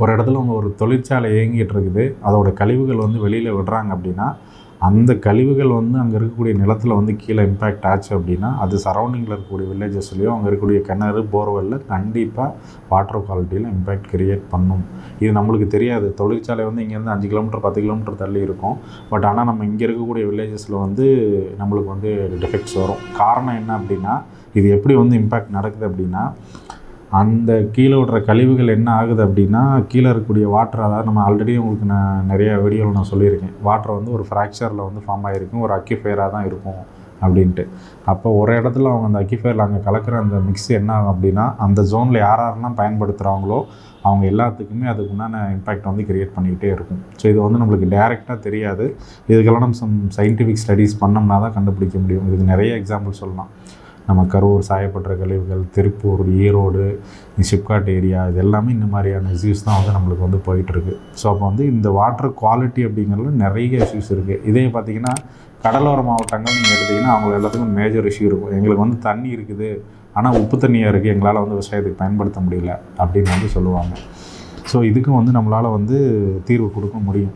ஒரு இடத்துல உங்கள் ஒரு தொழிற்சாலை இயங்கிட்டு இருக்குது அதோட கழிவுகள் வந்து வெளியில் விடுறாங்க அப்படின்னா அந்த கழிவுகள் வந்து அங்கே இருக்கக்கூடிய நிலத்தில் வந்து கீழே இம்பேக்ட் ஆச்சு அப்படின்னா அது சரௌண்டிங்கில் இருக்கக்கூடிய வில்லேஜஸ்லேயும் அங்கே இருக்கக்கூடிய கிணறு போர்வெல்லில் கண்டிப்பாக வாட்டர் குவாலிட்டியில் இம்பேக்ட் கிரியேட் பண்ணும். இது நம்மளுக்கு தெரியாது. தொழிற்சாலை வந்து இங்கேருந்து அஞ்சு கிலோமீட்டர் பத்து கிலோமீட்டர் தள்ளி இருக்கும். பட் ஆனால் நம்ம இங்கே இருக்கக்கூடிய வில்லேஜஸில் வந்து நம்மளுக்கு வந்து டிஃபெக்ட்ஸ் வரும். காரணம் என்ன அப்படின்னா இது எப்படி வந்து இம்பேக்ட் நடக்குது அப்படின்னா அந்த கீழே விடுற கழிவுகள் என்ன ஆகுது அப்படின்னா கீழே இருக்கக்கூடிய வாட்டர் அதாவது நம்ம ஆல்ரெடி உங்களுக்கு நான் நிறைய வீடியோவில் நான் சொல்லியிருக்கேன். வாட்டர் வந்து ஒரு ஃப்ராக்சரில் வந்து ஃபார்ம் ஆகிருக்கும் ஒரு அக்யூஃபயராக தான் இருக்கும் அப்படின்ட்டு. அப்போ ஒரு இடத்துல அவங்க அந்த அக்யூஃபயரில் அங்கே கலக்கிற அந்த மிக்ஸ் என்ன ஆகும் அப்படின்னா அந்த ஜோனில் யார் யாரெல்லாம் பயன்படுத்துகிறாங்களோ அவங்க எல்லாத்துக்குமே அதுக்கு உண்டான இம்பேக்ட் வந்து கிரியேட் பண்ணிக்கிட்டே இருக்கும். ஸோ இது வந்து நம்மளுக்கு டேரெக்டாக தெரியாது. இதுக்கெல்லாம் நம்ம சம் சயின்டிஃபிக் ஸ்டடீஸ் பண்ணோம்னா தான் கண்டுபிடிக்க முடியும். இதுக்கு நிறைய எக்ஸாம்பிள் சொல்லலாம். நம்ம கரூர் சாயப்பட்ட கழிவுகள் திருப்பூர் ஈரோடு சிப்காட் ஏரியா இது எல்லாமே இந்த மாதிரியான இஷ்யூஸ் தான் வந்து நம்மளுக்கு வந்து போயிட்டுருக்கு. ஸோ அப்போ வந்து இந்த வாட்டர் குவாலிட்டி அப்படிங்கிறதுல நிறைய இஷ்யூஸ் இருக்குது இதே பார்த்திங்கன்னா கடலோர மாவட்டங்கள் நீங்கள் எடுத்திங்கன்னா அவங்க எல்லாத்துக்கும் மேஜர் இஷ்யூ இருக்கும். எங்களுக்கு வந்து தண்ணி இருக்குது. ஆனால் உப்பு தண்ணியாக இருக்குது எங்களால் வந்து விவசாயத்துக்கு பயன்படுத்த முடியல அப்படின்னு வந்து சொல்லுவாங்க. ஸோ இதுக்கும் வந்து நம்மளால் வந்து தீர்வு கொடுக்க முடியும்.